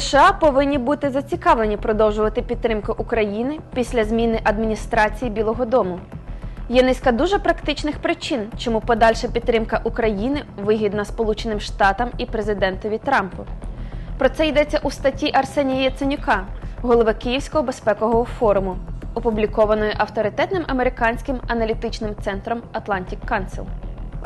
США повинні бути зацікавлені продовжувати підтримку України після зміни адміністрації Білого Дому. Є низка дуже практичних причин, чому подальша підтримка України вигідна Сполученим Штатам і президентові Трампу. Про це йдеться у статті Арсенія Яценюка, голови Київського безпекового форуму, опублікованої авторитетним американським аналітичним центром Atlantic Council.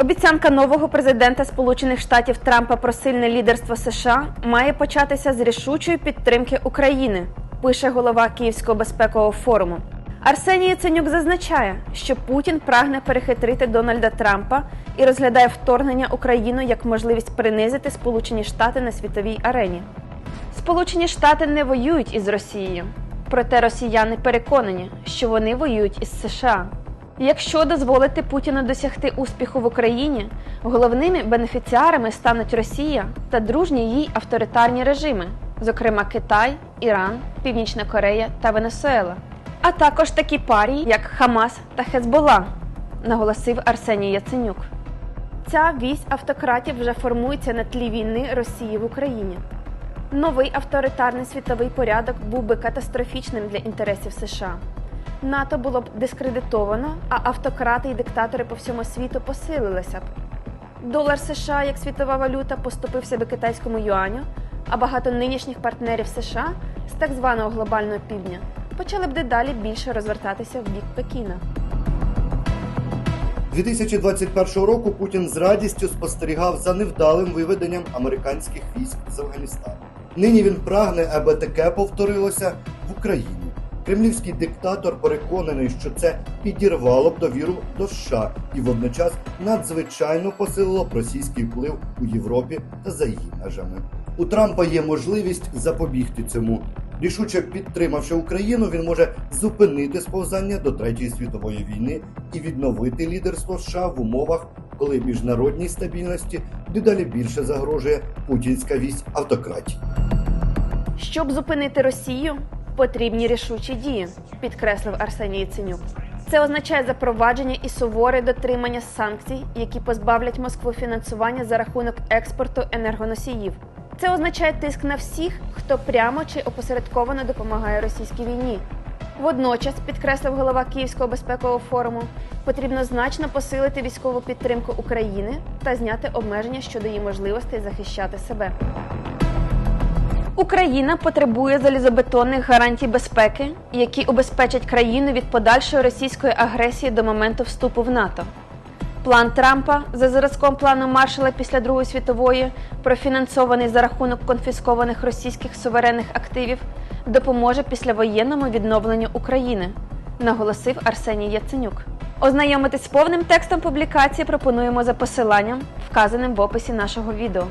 Обіцянка нового президента Сполучених Штатів Трампа про сильне лідерство США має початися з рішучої підтримки України, пише голова Київського безпекового форуму. Арсеній Яценюк зазначає, що Путін прагне перехитрити Дональда Трампа і розглядає вторгнення Україну як можливість принизити Сполучені Штати на світовій арені. Сполучені Штати не воюють із Росією, проте росіяни переконані, що вони воюють із США. Якщо дозволити Путіну досягти успіху в Україні, головними бенефіціарами стануть Росія та дружні їй авторитарні режими, зокрема Китай, Іран, Північна Корея та Венесуела, а також такі парії, як Хамас та Хезбола, наголосив Арсеній Яценюк. Ця вісь автократів вже формується на тлі війни Росії в Україні. Новий авторитарний світовий порядок був би катастрофічним для інтересів США. НАТО було б дискредитовано, а автократи і диктатори по всьому світу посилилися б. Долар США як світова валюта поступився би китайському юаню, а багато нинішніх партнерів США з так званого глобального півдня почали б дедалі більше розвертатися в бік Пекіна. 2021 року Путін з радістю спостерігав за невдалим виведенням американських військ з Афганістану. Нині він прагне, аби таке повторилося в Україні. Кремлівський диктатор переконаний, що це підірвало б довіру до США і водночас надзвичайно посилило б російський вплив у Європі та за її межами. У Трампа є можливість запобігти цьому. Рішуче підтримавши Україну, він може зупинити сповзання до третьої світової війни і відновити лідерство США в умовах, коли міжнародній стабільності дедалі більше загрожує путінська вісь автократії. Щоб зупинити Росію, потрібні рішучі дії, підкреслив Арсеній Яценюк. Це означає запровадження і суворе дотримання санкцій, які позбавлять Москву фінансування за рахунок експорту енергоносіїв. Це означає тиск на всіх, хто прямо чи опосередковано допомагає російській війні. Водночас, підкреслив голова Київського безпекового форуму, потрібно значно посилити військову підтримку України та зняти обмеження щодо її можливостей захищати себе. Україна потребує залізобетонних гарантій безпеки, які убезпечать країну від подальшої російської агресії до моменту вступу в НАТО. План Трампа за зразком плану Маршала після Другої світової, профінансований за рахунок конфіскованих російських суверенних активів, допоможе післявоєнному відновленню України, наголосив Арсеній Яценюк. Ознайомитись з повним текстом публікації пропонуємо за посиланням, вказаним в описі нашого відео.